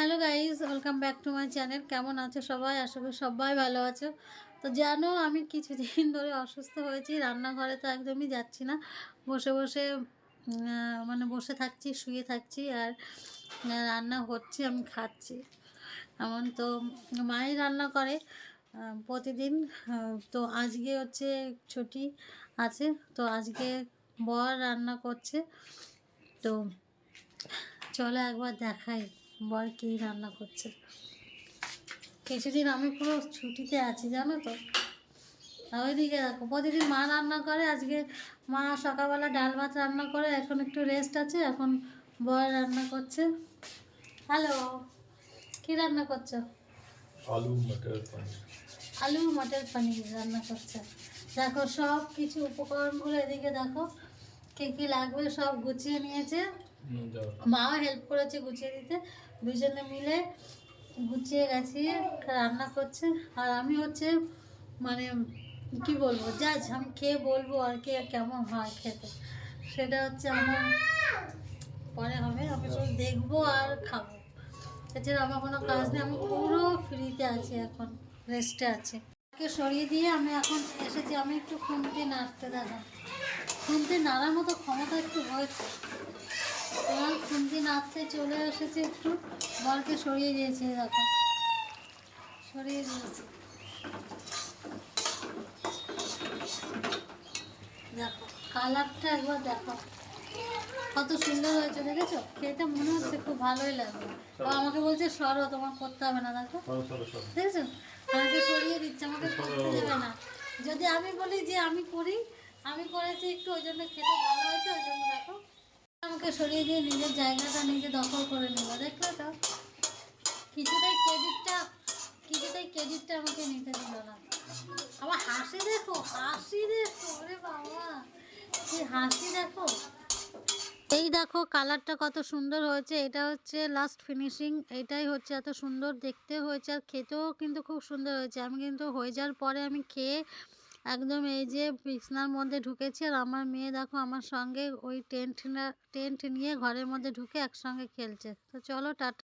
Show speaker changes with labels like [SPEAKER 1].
[SPEAKER 1] Hello guys welcome back to my channel. কেমন আছো সবাই? আশা করি সবাই ভালো আছো। তো জানো, আমি কিছুদিন ধরে অসুস্থ হয়েছি, রান্নাঘরে তো একদমই যাচ্ছি না। বসে বসে মানে বসে থাকছি, শুয়ে থাকছি আর রান্না হচ্ছে, আমি খাচ্ছি। এমন তো মাই রান্না করে প্রতিদিন তো আজকে হচ্ছে ছুটি আছে, তো আজকে বর রান্না করছে। তো চলো একবার দেখাই। বর কী রান্না করছে? কিছুদিন আমি পুরো ছুটিতে আছি জানো তো। ওইদিকে দেখো প্রতিদিন মা রান্না করে আজকে মা সকালবেলা ডাল ভাত রান্না করে এখন একটু রেস্ট আছে এখন বর রান্না করছে। হ্যালো কী রান্না করছ?
[SPEAKER 2] আলু মটর পনির।
[SPEAKER 1] আলু মটর পনির রান্না করছে। দেখো সব কিছু উপকরণগুলো এদিকে দেখো। কী কী লাগবে সব গুছিয়ে নিয়েছে। মাও হেল্প করেছে গুছিয়ে দিতে। দুজনে মিলে গুছিয়ে গেছি রান্না করছে। আর আমি হচ্ছে মানে কি বলব জাজ আমি খেয়ে বলব আর কি কেমন হয় খেতে। সেটা হচ্ছে আমার পরে হবে আমি শুধু দেখব আর খাব। এছাড়া আমার কোনো কাজ নেই আমি পুরো ফ্রিতে আছি এখন রেস্টে আছি। সরিয়ে দিয়ে আমি এখন এসেছি, আমি একটু খুন্তি নাড়তে দেখা খুন্তি নাড়ার মতো ক্ষমতা একটু হয়েছে তোমার খুন্তি নাড়তে চলে এসেছে একটু। বরকে সরিয়ে দিয়েছে, দেখো। সরিয়ে দিয়েছে। দেখো কালারটা একবার দেখো। কত সুন্দর হয়েছে দেখেছ? খেতে মনে হচ্ছে খুব ভালোই লাগবে ও আমাকে বলছে সরো তোমার করতে হবে না দেখো। দেখেছ? আমাকে সরিয়ে দিচ্ছে আমাকে করতে দেবে না। যদি আমি বলি যে আমি করি আমি করেছি একটু ওই জন্য খেতে ভালো হয়েছে ওই জন্য দেখো। আমাকে সরিয়ে দিয়ে নিজের জায়গাটা নিজে দখল করে নেব দেখলে তো? কিছুটাই ক্রেডিটটা কিছুটাই ক্রেডিটটা আমাকে নিতে দিল না। আমার হাসি দেখো হাসি দেখো ওরে বাবা। কি হাসি দেখো। এই দেখো কালারটা কত সুন্দর হয়েছে। এটা হচ্ছে লাস্ট ফিনিশিং এটাই হচ্ছে এত সুন্দর দেখতে হয়েছে আর খেতেও কিন্তু খুব সুন্দর হয়েছে। আমি কিন্তু হয়ে যাওয়ার পরে আমি খেয়ে একদম এই যে বিছনার মধ্যে ঢুকেছি আর আমার মেয়ে দেখো আমার সঙ্গে ওই টেন্ট টেন্ট নিয়ে ঘরের মধ্যে ঢুকে একসঙ্গে খেলছে। তো চলো টাটা।